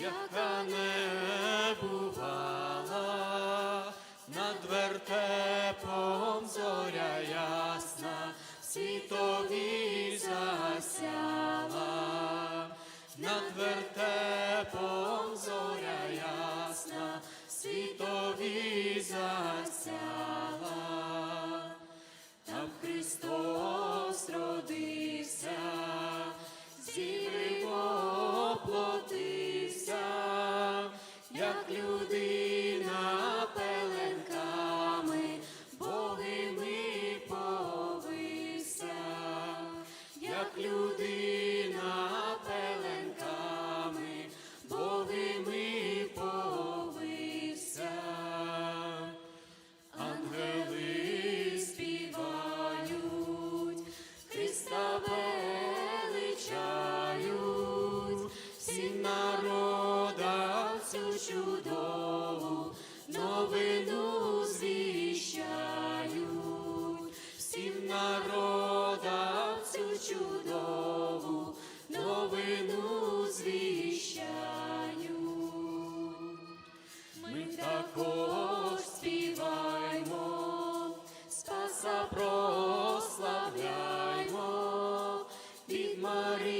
Яка не бувала, над вертепом зоря світові. ти засяла, там Христос родився, зіри поплотився, як людина пеленками, Богими повився, як людина. Чудову новину звіщаю. Ми також співаймо, Спаса прославляймо, від Марії